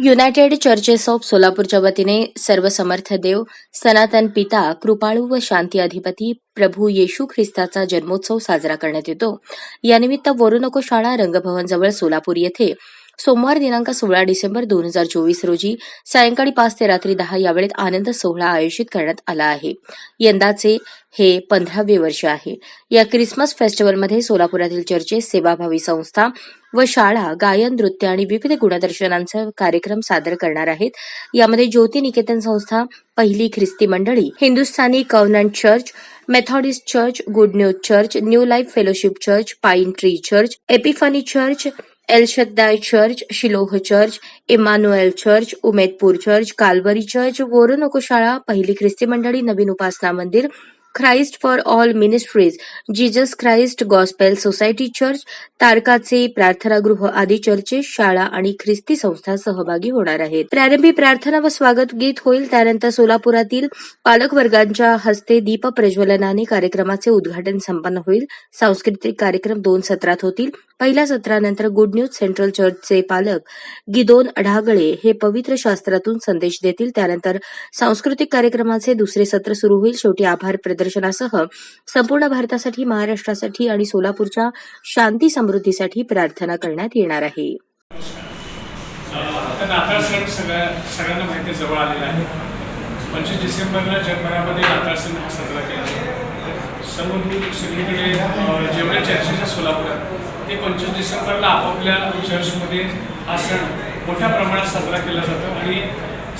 United Churches of सोलापूरच्या वतीने सर्व समर्थ देव सनातन पिता कृपाळू व शांती अधिपती प्रभू येशू ख्रिस्ताचा जन्मोत्सव साजरा करण्यात येतो. यानिमित्त वरुनको शाळा रंगभवनजवळ सोलापूर येथे सोमवार दिनांक सोळा डिसेंबर दोन हजार चोवीस रोजी सायंकाळी पाच ते रात्री दहा या वेळेत आनंद सोहळा आयोजित करण्यात आला आहे. यंदाचे हे पंधरावे वर्ष आहे. या क्रिसमस फेस्टिवलमध्ये सोलापुरातील चर्चेस सेवाभावी संस्था व शाळा गायन नृत्य आणि विविध गुणदर्शनांचा कार्यक्रम सादर करणार आहेत. यामध्ये ज्योती निकेतन संस्था पहिली ख्रिस्ती मंडळी Hindustani covenant church Methodist church good news church new life fellowship church pine tree church Epiphany church El Shaddai church Shiloh church Emmanuel church Umedpur church Calvary church वोरोनको शाळा पहिली ख्रिस्ती मंडळी नवीन उपासना मंदिर Christ for all ministries Jesus Christ gospel society church तारकाचे प्रार्थनागृह आदी churches शाळा आणि ख्रिस्ती संस्था सहभागी होणार आहेत. प्रारंभी प्रार्थना व स्वागत गीत होईल. त्यानंतर सोलापुरातील पालकवर्गांच्या हस्ते दीप प्रज्वलनाने कार्यक्रमाचे उद्घाटन संपन्न होईल. सांस्कृतिक कार्यक्रम दोन सत्रात होतील. पहिल्या सत्रानंतर गुड न्यूज सेंट्रल चर्चचे पालक गिदोन अढागळे हे पवित्र शास्त्रातून संदेश देतील. त्यानंतर सांस्कृतिक कार्यक्रमाचे दुसरे सत्र सुरू होईल. शेवटी आभार मार्गदर्शनासह संपूर्ण भारतासाठी महाराष्ट्रासाठी आणि सोलापूरच्या शांती समृद्धीसाठी प्रार्थना करण्यात येणार आहे. आता नाताळ सण सगळ्या सगळ्यांना माहिती जवळ आलेला आहे. पंचवीस डिसेंबरला जगभरामध्ये नाताळ सण हा साजरा केला जातो. सर्व सगळीकडे अं, जेवढे चर्चेस आहेत सोलापुरात ते पंचवीस डिसेंबरला आपापल्या चर्चमध्ये हा सण मोठ्या प्रमाणात साजरा केला जातो. आणि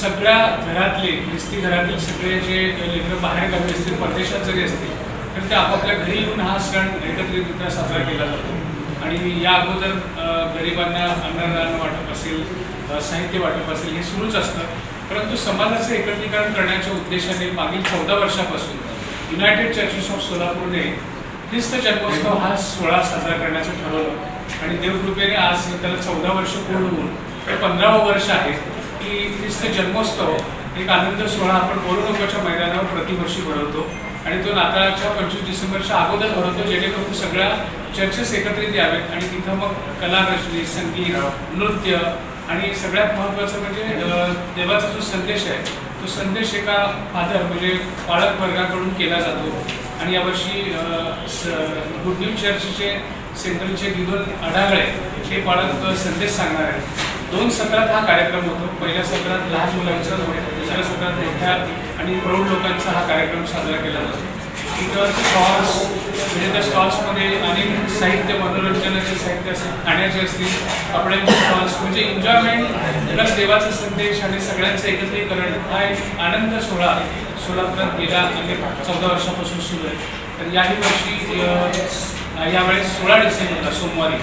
सगळ्या घरातले ख्रिस्ती घरातील सगळे जे लेकरं बाहेर गावी असतील परदेशात जरी असतील तर ते आपापल्या घरी येऊन हा सण एकत्रितरित्या साजरा केला जातो. आणि या अगोदर गरिबांना अन्नदान वाटप असेल साहित्य वाटप असेल हे सुरूच असतं. परंतु समाजाचं एकत्रीकरण करण्याच्या उद्देशाने मागील चौदा वर्षापासून युनायटेड चर्चेस ऑफ सोलापूरने ख्रिस्त जन्मोत्सव हा सोहळा साजरा करण्याचं ठरवलं. आणि देवकृपेने आज त्याला चौदा वर्ष पूर्ण होऊन ते पंधरावं वर्ष आहे. की ख्रिस्त जन्मोत्सव एक आनंद सोहळा आपण बोरुनोकाच्या मैदानावर प्रतिवर्षी भरवतो. आणि तो नाताळाच्या पंचवीस डिसेंबरच्या अगोदर भरवतो जेणेकरून सगळ्या चर्चेस एकत्रित यावेत. आणि तिथं मग कला रचने संगीत नृत्य आणि सगळ्यात महत्त्वाचं म्हणजे देवाचा जो संदेश आहे तो संदेश एका फादर म्हणजे पालक वर्गाकडून केला जातो. आणि यावर्षी गुड न्यूज चर्चचे सेंट्रलचे गिदोन अढागळे हे पालक संदेश सांगणार आहेत. दोन सत्रात हा कार्यक्रम होतो. पहिल्या सत्रात लहान मुलांचा दुसऱ्या सत्रात मोठ्या आणि प्रौढ लोकांचा हा कार्यक्रम साजरा केला जातो. इतर स्टॉल्स म्हणजे त्या स्टॉल्समध्ये अनेक साहित्य मनोरंजनाचे साहित्य असेल खाण्याचे असतील कपड्यांचे स्टॉल्स म्हणजे एन्जॉयमेंट प्लस देवाचा संदेश आणि सगळ्यांचं एकत्रीकरण हा एक आनंद सोहळा सोलापुरात गेला अनेक चौदा वर्षापासून सुरू आहे. तर याही वर्षी यावेळेस सोळा डिसेंबरला सोमवारी.